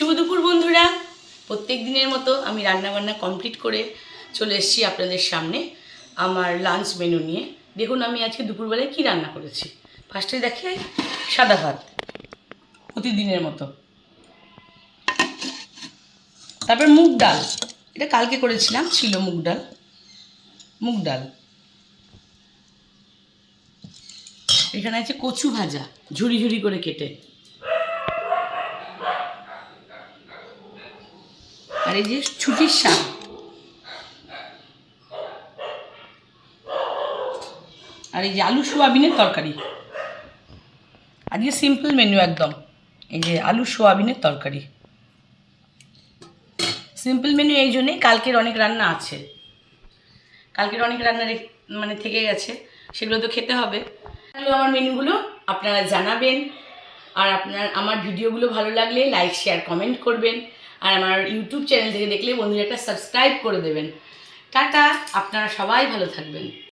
শুভ দুপুর, বন্ধুরা। প্রত্যেক দিনের মতো আমি রান্নাবান্না কমপ্লিট করে চলে এসেছি আপনাদের সামনে আমার লাঞ্চ মেনু নিয়ে। দেখুন, আমি আজকে দুপুরবেলায় কী রান্না করেছি। ফার্স্টে দেখে সাদা ভাত, প্রতিদিনের মতো। তারপর মুগ ডাল। এটা কালকে করেছিলাম, ছিল মুগ ডাল। মুগ ডাল। এখানে আছে কচু ভাজা, ঝুড়ি ঝুড়ি করে কেটে। আর এই যে ছুটির শাক আর এই যে আলু সোয়াবিনের তরকারি। আজকে সিম্পল মেনু একদম। এই যে আলু সোয়াবিনের তরকারি। সিম্পল মেনু এই জন্যেই কালকের অনেক রান্না আছে। কালকের অনেক রান্না মানে থেকে গেছে। সেগুলো তো খেতে হবে। তাহলে আমার মেনুগুলো আপনারা জানাবেন। আর আপনার আমার ভিডিওগুলো ভালো লাগলে লাইক শেয়ার কমেন্ট করবেন। আর আমার ইউটিউব চ্যানেল থেকে দেখলে বন্ধুরা একটা সাবস্ক্রাইব করে দেবেন। টাটা, আপনারা সবাই ভালো থাকবেন।